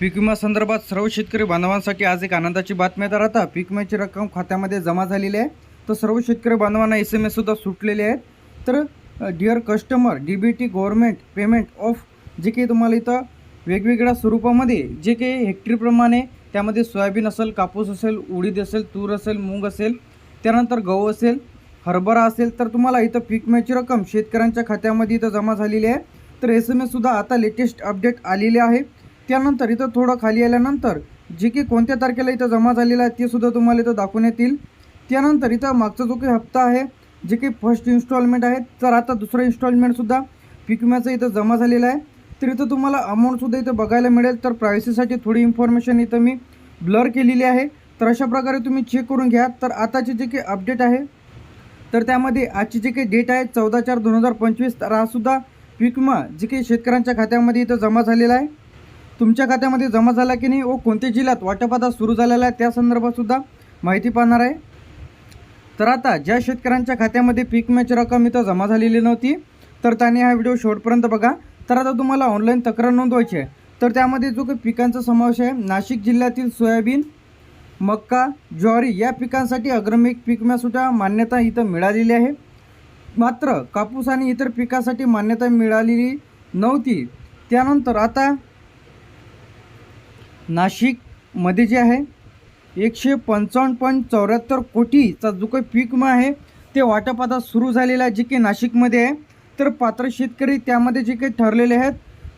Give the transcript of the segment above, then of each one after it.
पीक विमा संदर्भात सर्व शेतकरी बांधवांसाठी आज एक आनंदाची बातमी तर आता पीक विम्याची रक्कम खात्यामध्ये जमा झालेली आहे. तर सर्व शेतकरी बांधवांना एस एम एससुद्धा सुटलेले आहेत तर dear customer D B T government payment of जे काही तुम्हाला इथं वेगवेगळ्या स्वरूपामध्ये जे काही हेक्टरीप्रमाणे त्यामध्ये सोयाबीन असेल कापूस असेल उडीद असेल तूर असेल मूग असेल त्यानंतर गहू असेल हरभरा असेल तर तुम्हाला इथं पीक विम्याची रक्कम शेतकऱ्यांच्या खात्यामध्ये इथं जमा झालेली आहे. तर एस एम एससुद्धा आता लेटेस्ट अपडेट आलेले आहे. त्यानंतर इथं थोडं खाली आल्यानंतर जे की कोणत्या तारखेला इथं जमा झालेलं आहे ते सुद्धा तुम्हाला इथं दाखवण्यात येईल त्यानंतर इथं मागचा जो काही हप्ता आहे जे काही फर्स्ट इन्स्टॉलमेंट आहे तर आता दुसरं इन्स्टॉलमेंटसुद्धा पीक विम्याचं इथं जमा झालेलं आहे. तर इथं तुम्हाला अमाऊंटसुद्धा इथं बघायला मिळेल. तर प्रायव्हसीसाठी थोडी इन्फॉर्मेशन इथं मी ब्लर केलेली आहे. तर अशा प्रकारे तुम्ही चेक करून घ्या. तर आताचे जे काही अपडेट आहे तर त्यामध्ये आजची जे काही डेट आहे चौदा चार दोन हजार पंचवीस तर हा सुद्धा पीक विमा जे काही शेतकऱ्यांच्या खात्यामध्ये इथं जमा झालेला आहे. तुमच्या खात्यामध्ये जमा झाला की नाही व कोणत्या जिल्ह्यात वाटपाता सुरू झालेला आहे त्या संदर्भातसुद्धा माहिती पाहणार आहे. तर आता ज्या शेतकऱ्यांच्या खात्यामध्ये पीक विम्याची रक्कम इथं जमा झालेली नव्हती तर त्यांनी हा व्हिडिओ शेवटपर्यंत बघा. तर आता तुम्हाला ऑनलाईन तक्रार नोंदवायची आहे. तर त्यामध्ये जो काही पिकांचा समावेश आहे नाशिक जिल्ह्यातील सोयाबीन मक्का ज्वारी या पिकांसाठी अग्रमिक पीक विम्यासुद्धा मान्यता इथं मिळालेली आहे. मात्र कापूस आणि इतर पिकासाठी मान्यता मिळालेली नव्हती. त्यानंतर आता नाशिकमध्ये जे आहे एकशे पंचावन्न पॉईंट चौऱ्याहत्तर कोटीचा जो काही पीक विमा आहे ते वाटप आता सुरू झालेला आहे जे की नाशिकमध्ये आहे. तर पात्र शेतकरी त्यामध्ये जे काही ठरलेले आहेत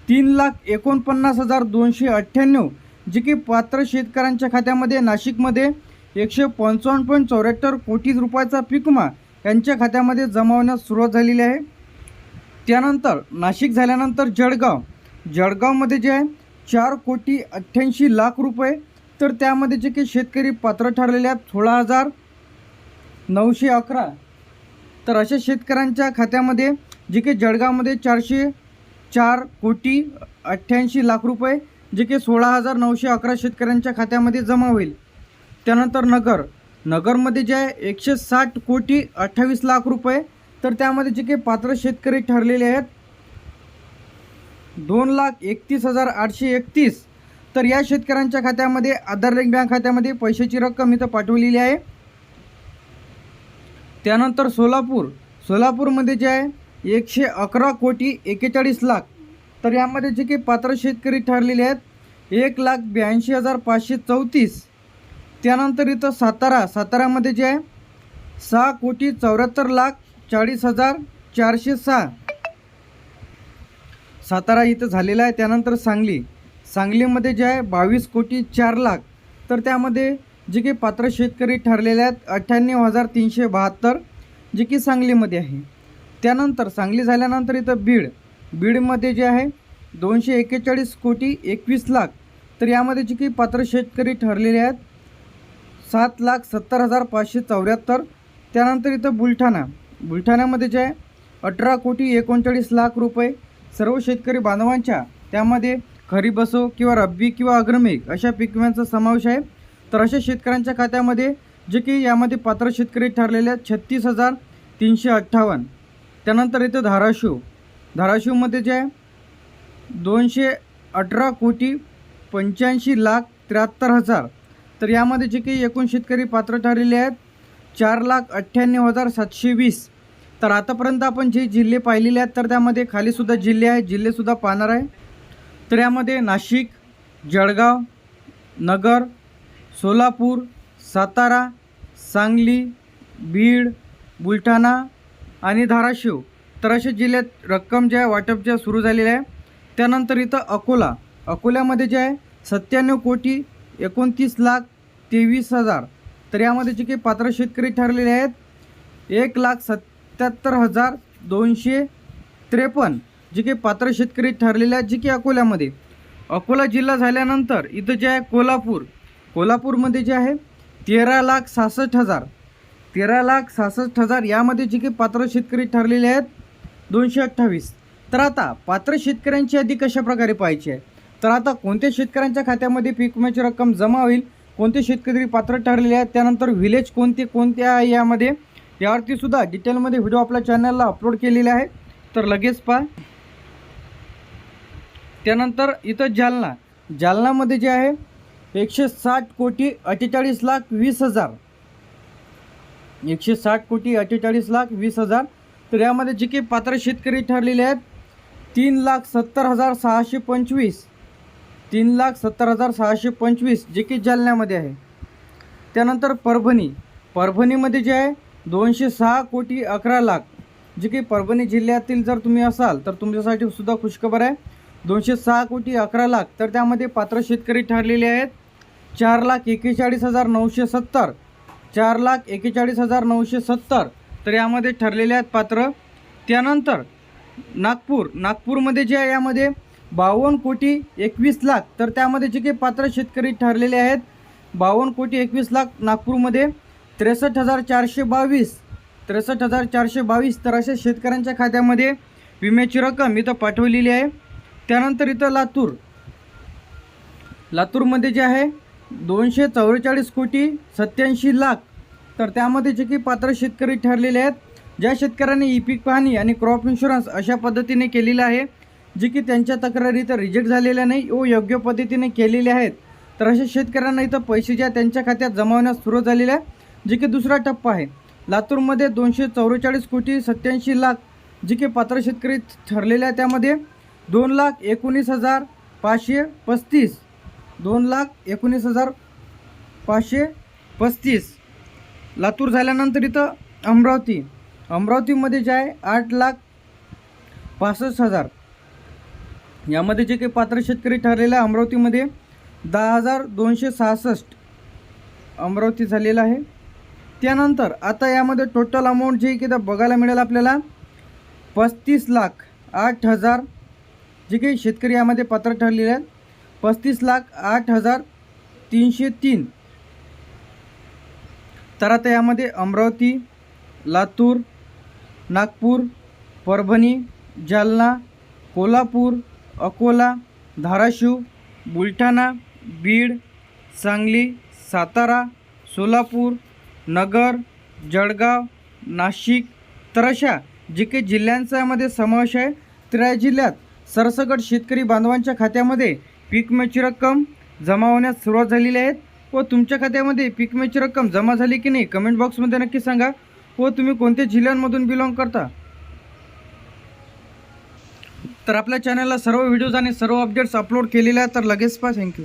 तीन लाख एकोणपन्नास हजार दोनशे अठ्ठ्याण्णव जे की पात्र शेतकऱ्यांच्या खात्यामध्ये नाशिकमध्ये एकशे पंचावन्न पॉईंट चौऱ्याहत्तर कोटी रुपयाचा पीक विमा यांच्या खात्यामध्ये जमा होण्यास सुरुवात झालेली आहे. त्यानंतर नाशिक झाल्यानंतर जळगाव. जळगावमध्ये जे आहे चार कोटी अठ्ठ्याऐंशी लाख रुपये. तर त्यामध्ये जे काही शेतकरी पात्र ठरलेले आहेत सोळा हजार नऊशे अकरा. तर अशा शेतकऱ्यांच्या खात्यामध्ये जे काही जळगावमध्ये चारशे चार कोटी अठ्ठ्याऐंशी लाख रुपये जे की सोळा हजार नऊशे अकरा शेतकऱ्यांच्या खात्यामध्ये जमा होईल. त्यानंतर नगर. नगरमध्ये जे आहे एकशे साठ कोटी अठ्ठावीस लाख रुपये. तर त्यामध्ये जे काही पात्र शेतकरी ठरलेले आहेत दोन लाख एकतीस हजार आठशे एकतीस. तर या शेतकऱ्यांच्या खात्यामध्ये आधार लिंक बँक खात्यामध्ये पैशाची रक्कम इथं पाठवलेली आहे. त्यानंतर सोलापूर. सोलापूरमध्ये जे आहे एकशे अकरा कोटी एकेचाळीस लाख. तर यामध्ये जे काही पात्र शेतकरी ठरलेले आहेत एक लाख ब्याऐंशी हजार पाचशे चौतीस. त्यानंतर इथं सातारा. साताऱ्यामध्ये जे आहे सहा कोटी चौऱ्याहत्तर लाख चाळीस हजार चारशे सहा. सातारा इथं झालेला आहे. त्यानंतर सांगली. सांगलीमध्ये जे आहे बावीस कोटी चार लाख. तर त्यामध्ये जे काही पात्र शेतकरी ठरलेले आहेत अठ्ठ्याण्णव हजार तीनशे बहात्तर जे की सांगलीमध्ये आहे. त्यानंतर सांगली झाल्यानंतर इथं बीड. बीडमध्ये जे आहे दोनशे एक्केचाळीस कोटी एकवीस लाख. तर यामध्ये जे की पात्र शेतकरी ठरलेले आहेत सात लाख सत्तर हजार पाचशे चौऱ्याहत्तर. त्यानंतर इथं बुलढाणा. बुलढाण्यामध्ये जे आहे अठरा कोटी एकोणचाळीस लाख रुपये. सर्व शेतकरी बांधवांच्या त्यामध्ये खरीप असो किंवा रब्बी किंवा अग्रमेक अशा पीक विम्यांचा समावेश आहे. तर अशा शेतकऱ्यांच्या खात्यामध्ये जे की यामध्ये पात्र शेतकरी ठरलेले आहेत छत्तीस हजार तीनशे अठ्ठावन्न. त्यानंतर येतं धाराशिव. धाराशिवमध्ये जे आहे दोनशे अठरा कोटी पंच्याऐंशी लाख त्र्याहत्तर हजार. तर यामध्ये जे काही एकूण शेतकरी पात्र ठरलेले आहेत चार लाख अठ्ठ्याण्णव हजार सातशे वीस. तर आतापर्यंत आपण जे जिल्हे पाहिलेले आहेत तर त्यामध्ये खालीसुद्धा जिल्हे आहेत जिल्हेसुद्धा पाहणार आहे. तर यामध्ये नाशिक जळगाव नगर सोलापूर सातारा सांगली बीड बुलढाणा आणि धाराशिव. तर अशा जिल्ह्यात रक्कम ज्या आहे वाटप ज्या सुरू झालेल्या आहे. त्यानंतर इथं अकोला. अकोल्यामध्ये जे आहे सत्त्याण्णव कोटी एकोणतीस लाख तेवीस हजार. तर यामध्ये जे काही पात्र शेतकरी ठरलेले आहेत एक लाख सत् सत्याहत्तर हजार दोनशे त्रेपन्न जे काही पात्र शेतकरी ठरलेले आहेत जे की अकोल्यामध्ये. अकोला जिल्हा झाल्यानंतर इथं जे आहे कोल्हापूर. कोल्हापूरमध्ये जे आहे तेरा लाख सहासष्ट हजार. तेरा लाख सहासष्ट हजार यामध्ये जे काही पात्र शेतकरी ठरलेले आहेत दोनशे अठ्ठावीस. तर आता पात्र शेतकऱ्यांची यादी कशा प्रकारे पाहायची आहे? तर आता कोणत्या शेतकऱ्यांच्या खात्यामध्ये पीक विम्याची रक्कम जमा होईल? कोणते शेतकरी पात्र ठरलेले आहेत? त्यानंतर विलेज कोणते कोणत्या आहे यामध्ये? यावरती सुद्धा डिटेलमध्ये व्हिडिओ आपल्या चॅनलला अपलोड केलेले आहे. तर लगेच पहा. त्यानंतर इथं जालना. जालनामध्ये जे आहे एकशे साठ कोटी अठ्ठेचाळीस लाख वीस हजार. एकशे साठ कोटी अठ्ठेचाळीस लाख वीस हजार. तर यामध्ये जे काही पात्र शेतकरी ठरलेले आहेत तीन लाख सत्तर हजार सहाशे पंचवीस. तीन लाख सत्तर हजार सहाशे पंचवीस जे की जालन्यामध्ये आहे. त्यानंतर परभणी. परभणीमध्ये जे आहे दोनशे सहा कोटी अकरा लाख. जे की परभणी जिल्ह्यातील जर तुम्ही असाल तर तुमच्यासाठी सुद्धा खुशखबर आहे. दोनशे सहा कोटी अकरा लाख. तर त्यामध्ये पात्र शेतकरी ठरलेले आहेत. चार लाख एकेचाळीस हजार नऊशे सत्तर. चार लाख एकेचाळीस हजार नऊशे सत्तर. तर यामध्ये ठरलेले आहेत पात्र. त्यानंतर नागपूर. नागपूरमध्ये जे आहे यामध्ये बावन्न कोटी एकवीस लाख. तर त्यामध्ये जे काही पात्र शेतकरी ठरलेले आहेत बावन्न कोटी एकवीस लाख नागपूरमध्ये. त्रेसष्ट हजार चारशे बावीस. त्रेसष्ट हजार चारशे बावीस तर अशा शेतकऱ्यांच्या खात्यामध्ये विम्याची रक्कम इथं पाठवलेली आहे. त्यानंतर इथं लातूर. लातूरमध्ये जे आहे दोनशे चौवेचाळीस कोटी सत्याऐंशी लाख. तर त्यामध्ये जे की पात्र शेतकरी ठरलेले आहेत ज्या शेतकऱ्यांनी ई पीक पाहणी आणि क्रॉप इन्शुरन्स अशा पद्धतीने केलेलं आहे जे की त्यांच्या तक्रारी इथं रिजेक्ट झालेल्या नाही व योग्य पद्धतीने केलेले आहेत. तर अशा शेतकऱ्यांना इथं पैसे ज्या त्यांच्या खात्यात जमावण्यास सुरू झालेल्या आहे जे की दुसरा टप्पा आहे. लातूरमध्ये दोनशे चौवेचाळीस कोटी सत्याऐंशी लाख जे की पात्र शेतकरी ठरलेले आहे त्यामध्ये दोन लाख एकोणीस हजार पाचशे पस्तीस. दोन लाख एकोणीस हजार पाचशे पस्तीस. लातूर झाल्यानंतर इथं अमरावती. अमरावतीमध्ये जे आहे आठ लाख पासष्ट हजार. यामध्ये जे काही पात्र शेतकरी ठरलेलं आहे अमरावतीमध्ये दहा हजार दोनशे सहासष्ट अमरावती झालेलं आहे. त्यानंतर आता यामध्ये टोटल अमाऊंट जे की बघायला मिळेल आपल्याला पस्तीस लाख आठ हजार जे काही शेतकरी यामध्ये पात्र ठरलेले आहेत पस्तीस लाख आठ हजार तीनशे तीन. तर आता यामध्ये अमरावती लातूर नागपूर परभणी जालना कोल्हापूर अकोला धाराशिव बुलढाणा बीड सांगली सातारा सोलापूर नगर जळगाव नाशिक तर अशा जे काही जिल्ह्यांच्यामध्ये समावेश आहे तर या जिल्ह्यात सरसकट शेतकरी बांधवांच्या खात्यामध्ये पीक विम्याची रक्कम जमा होण्यास सुरुवात झालेली आहे. व तुमच्या खात्यामध्ये पीक विम्याची रक्कम जमा झाली की नाही कमेंट बॉक्समध्ये नक्की सांगा. व तुम्ही कोणत्या जिल्ह्यांमधून बिलॉंग करता? तर आपल्या चॅनलला सर्व व्हिडिओज आणि सर्व अपडेट्स अपलोड केलेले आहेत तर लगेच पा थँक्यू